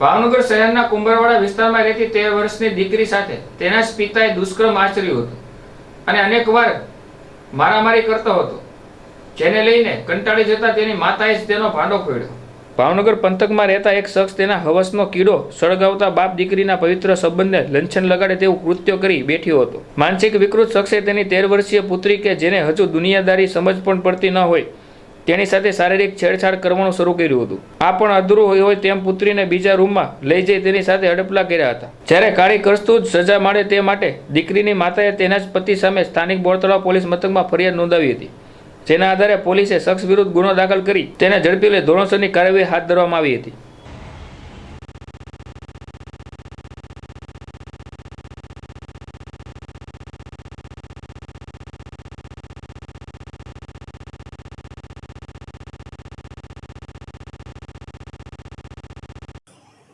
ભાવનગર શહેરના કુંભરવાડા વિસ્તારમાં રહેતી તેર વર્ષની દીકરી સાથે તેના જ પિતાએ દુષ્કર્મ આચર્યું હતું અને અનેકવાર મારામારી કરતો હતો, જેને લઈને કંટાળી જતા તેની માતાએ જ તેનો ભાંડો ફોડ્યો ભાવનગર પંથકમાં રહેતા એક શખ્સ તેના હવસનો કીડો સળગાવતા બાપ દીકરીના પવિત્ર સંબંધને લંછન લગાડે તેવું કૃત્ય કરી બેઠ્યો હતો. માનસિક વિકૃત શખ્સે તેની તેર વર્ષીય પુત્રી કે જેને હજુ દુનિયાદારી સમજ પણ પડતી ન હોય તેની સાથે શારીરિક છેડછાડ કરવાનું શરૂ કર્યું હતું. આ પણ અધૂરું હોય હોય તેમ પુત્રીને બીજા રૂમમાં લઈ જઈ તેની સાથે હડપલા કર્યા હતા. જ્યારે કાળી કરસ્તું જ સજા મળે તે માટે દીકરીની માતાએ તેના જ પતિ સામે સ્થાનિક બોરતળા પોલીસ મથકમાં ફરિયાદ નોંધાવી હતી. જેના આધારે પોલીસે શખ્સ વિરુદ્ધ ગુનો દાખલ કરી તેને ઝડપી લઈ ધોરણસરની કાર્યવાહી હાથ ધરવામાં આવી હતી.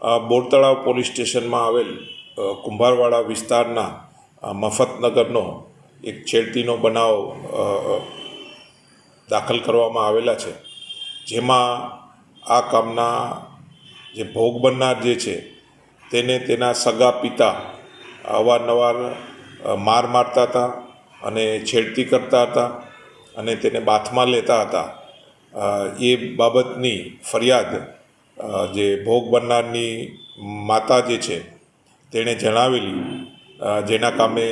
બોરતળાવ પોલીસ સ્ટેશનમાં આવેલ કુંભારવાડા વિસ્તારના મફતનગરનો એક છેડતીનો બનાવ દાખલ કરવામાં આવેલા છે. જેમાં આ કામના જે ભોગ બનનાર જે છે, તેને તેના સગા પિતા અવારનવાર માર મારતા હતા અને છેડતી કરતા હતા અને તેને બાથમાં લેતા હતા. એ બાબતની ફરિયાદ જે ભોગ બનનારની માતા જે છે, તેણે જણાવેલી જેના કામે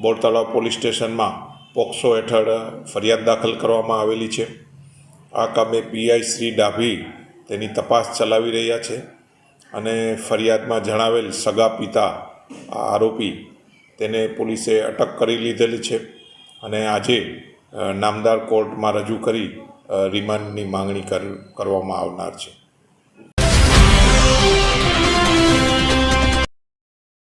બોર પોલીસ સ્ટેશનમાં પોક્સો હેઠળ ફરિયાદ દાખલ કરવામાં આવેલી છે. આ કામે પીઆઈ શ્રી ડાભી તેની તપાસ ચલાવી રહ્યા છે અને ફરિયાદમાં જણાવેલ સગા પિતા આરોપી તેને પોલીસે અટક કરી લીધેલી છે અને આજે નામદાર કોર્ટમાં રજૂ કરી રિમાન્ડની માંગણી કર, કરવામાં આવનાર છે.